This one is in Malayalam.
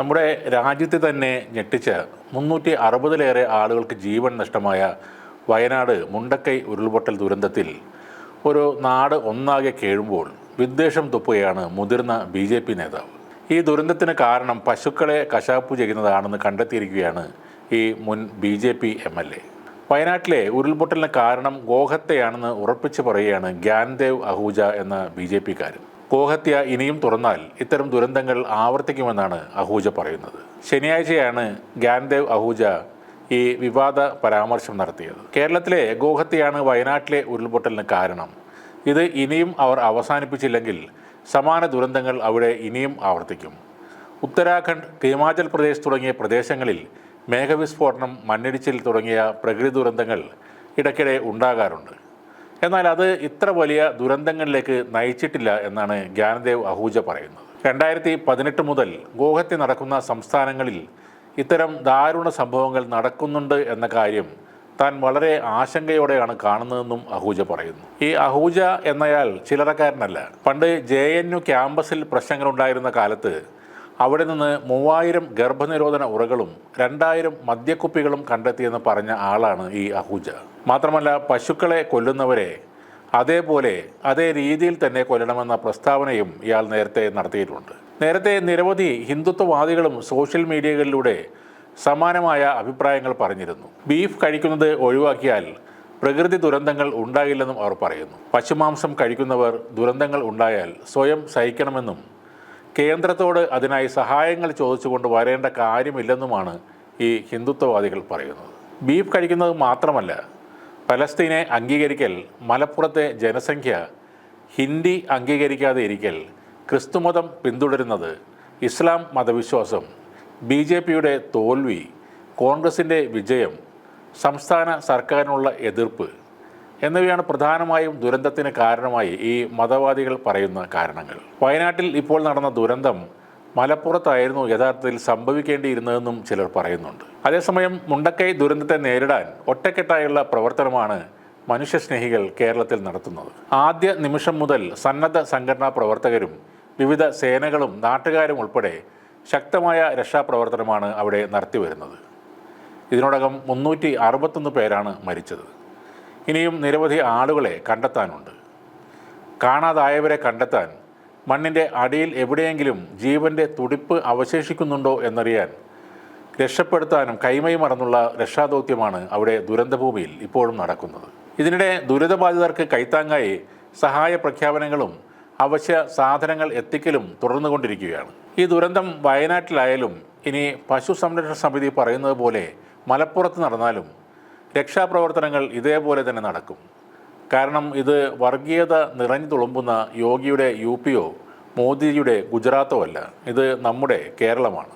നമ്മുടെ രാജ്യത്തെ തന്നെ ഞെട്ടിച്ച മുന്നൂറ്റി അറുപതിലേറെ ആളുകൾക്ക് ജീവൻ നഷ്ടമായ വയനാട് മുണ്ടക്കൈ ഉരുൾപൊട്ടൽ ദുരന്തത്തിൽ ഒരു നാട് ഒന്നാകെ കേഴുമ്പോൾ വിദ്വേഷം തുപ്പുകയാണ് മുതിർന്ന ബി ജെ പി നേതാവ്. ഈ ദുരന്തത്തിന് കാരണം പശുക്കളെ കശാപ്പു ചെയ്യുന്നതാണെന്ന് കണ്ടെത്തിയിരിക്കുകയാണ് ഈ മുൻ B J P M L A. വയനാട്ടിലെ ഉരുൾപൊട്ടലിന് കാരണം ഗോഹത്തെയാണെന്ന് ഉറപ്പിച്ചു പറയുകയാണ് ഗ്യാൻദേവ് അഹൂജ എന്ന ബി ജെ പിക്കാരൻ ഗോഹത്യ ഇനിയും തുറന്നാൽ ഇത്തരം ദുരന്തങ്ങൾ ആവർത്തിക്കുമെന്നാണ് അഹൂജ പറയുന്നത്. ശനിയാഴ്ചയാണ് ഗ്യാൻദേവ് അഹൂജ ഈ വിവാദ പരാമർശം നടത്തിയത്. കേരളത്തിലെ ഗോഹത്യയാണ് വയനാട്ടിലെ ഉരുൾപൊട്ടലിന് കാരണം. ഇത് ഇനിയും അവർ അവസാനിപ്പിച്ചില്ലെങ്കിൽ സമാന ദുരന്തങ്ങൾ അവിടെ ഇനിയും ആവർത്തിക്കും. ഉത്തരാഖണ്ഡ് ഹിമാചൽ പ്രദേശ് തുടങ്ങിയ പ്രദേശങ്ങളിൽ മേഘവിസ്ഫോടനം മണ്ണിടിച്ചിൽ തുടങ്ങിയ പ്രകൃതി ദുരന്തങ്ങൾ ഇടയ്ക്കിടെ ഉണ്ടാകാറുണ്ട്. എന്നാൽ അത് ഇത്ര വലിയ ദുരന്തങ്ങളിലേക്ക് നയിച്ചിട്ടില്ല എന്നാണ് ജ്ഞാനദേവ് അഹൂജ പറയുന്നത്. രണ്ടായിരത്തി പതിനെട്ട് മുതൽ ഗോഹത്തി നടക്കുന്ന സംസ്ഥാനങ്ങളിൽ ഇത്തരം ദാരുണ സംഭവങ്ങൾ നടക്കുന്നുണ്ട് എന്ന കാര്യം താൻ വളരെ ആശങ്കയോടെയാണ് കാണുന്നതെന്നും അഹൂജ പറയുന്നു. ഈ അഹൂജ എന്നയാൾ ചിലറക്കാരനല്ല പണ്ട് ജെ എൻ യു ക്യാമ്പസിൽ പ്രശ്നങ്ങളുണ്ടായിരുന്ന കാലത്ത് അവിടെ നിന്ന് മൂവായിരം ഗർഭനിരോധന ഉറകളും രണ്ടായിരം മദ്യക്കുപ്പികളും കണ്ടെത്തിയെന്ന് പറഞ്ഞ ആളാണ് ഈ അഹൂജ. മാത്രമല്ല പശുക്കളെ കൊല്ലുന്നവരെ അതേപോലെ അതേ രീതിയിൽ തന്നെ കൊല്ലണമെന്ന പ്രസ്താവനയും ഇയാൾ നേരത്തെ നടത്തിയിട്ടുണ്ട്. നേരത്തെ നിരവധി ഹിന്ദുത്വവാദികളും സോഷ്യൽ മീഡിയകളിലൂടെ സമാനമായ അഭിപ്രായങ്ങൾ പറഞ്ഞിരുന്നു. ബീഫ് കഴിക്കുന്നത് ഒഴിവാക്കിയാൽ പ്രകൃതി ദുരന്തങ്ങൾ ഉണ്ടാകില്ലെന്നും അവർ പറയുന്നു. പശുമാംസം കഴിക്കുന്നവർ ദുരന്തങ്ങൾ ഉണ്ടായാൽ സ്വയം സഹിക്കണമെന്നും കേന്ദ്രത്തോട് അതിനായി സഹായങ്ങൾ ചോദിച്ചുകൊണ്ട് വരേണ്ട കാര്യമില്ലെന്നുമാണ് ഈ ഹിന്ദുത്വവാദികൾ പറയുന്നത്. ബീഫ് കഴിക്കുന്നത് മാത്രമല്ല പലസ്തീനെ അംഗീകരിക്കൽ മലപ്പുറത്തെ ജനസംഖ്യ ഹിന്ദി അംഗീകരിക്കാതെ ഇരിക്കൽ ക്രിസ്തുമതം പിന്തുടരുന്നത് ഇസ്ലാം മതവിശ്വാസം ബി ജെ പിയുടെ തോൽവി കോൺഗ്രസിന്റെ വിജയം സംസ്ഥാന സർക്കാരിനുള്ള എതിർപ്പ് എന്നിവയാണ് പ്രധാനമായും ദുരന്തത്തിന് കാരണമായി ഈ മതവാദികൾ പറയുന്ന കാരണങ്ങൾ. വയനാട്ടിൽ ഇപ്പോൾ നടന്ന ദുരന്തം മലപ്പുറത്തായിരുന്നു യഥാർത്ഥത്തിൽ സംഭവിക്കേണ്ടിയിരുന്നതെന്നും ചിലർ പറയുന്നുണ്ട്. അതേസമയം മുണ്ടക്കൈ ദുരന്തത്തെ നേരിടാൻ ഒറ്റക്കെട്ടായുള്ള പ്രവർത്തനമാണ് മനുഷ്യസ്നേഹികൾ കേരളത്തിൽ നടത്തുന്നത്. ആദ്യ നിമിഷം മുതൽ സന്നദ്ധ സംഘടനാ പ്രവർത്തകരും വിവിധ സേനകളും നാട്ടുകാരും ഉൾപ്പെടെ ശക്തമായ രക്ഷാപ്രവർത്തനമാണ് അവിടെ നടത്തിവരുന്നത്. ഇതിനോടകം മുന്നൂറ്റി അറുപത്തൊന്ന് പേരാണ് മരിച്ചത്. ഇനിയും നിരവധി ആളുകളെ കണ്ടെത്താനുണ്ട്. കാണാതായവരെ കണ്ടെത്താൻ മണ്ണിന്റെ അടിയിൽ എവിടെയെങ്കിലും ജീവന്റെ തുടിപ്പ് അവശേഷിക്കുന്നുണ്ടോ എന്നറിയാൻ രക്ഷപ്പെടുത്താനും കൈമൈ മറന്നുള്ള രക്ഷാദൗത്യമാണ് അവിടെ ദുരന്തഭൂമിയിൽ ഇപ്പോഴും നടക്കുന്നത്. ഇതിനിടെ ദുരിതബാധിതർക്ക് കൈത്താങ്ങായി സഹായ പ്രഖ്യാപനങ്ങളും അവശ്യ സാധനങ്ങൾ എത്തിക്കലും തുടർന്നുകൊണ്ടിരിക്കുകയാണ്. ഈ ദുരന്തം വയനാട്ടിലായാലും ഇനി പശു സംരക്ഷണ സമിതി പറയുന്നത് പോലെ മലപ്പുറത്ത് നടന്നാലും രക്ഷാപ്രവർത്തനങ്ങൾ ഇതേപോലെ തന്നെ നടക്കും. കാരണം ഇത് വർഗീയത നിറഞ്ഞു തുളുമ്പുന്ന യോഗിയുടെ യു പിയോ മോദിജിയുടെ ഗുജറാത്തോ അല്ല. ഇത് നമ്മുടെ കേരളമാണ്.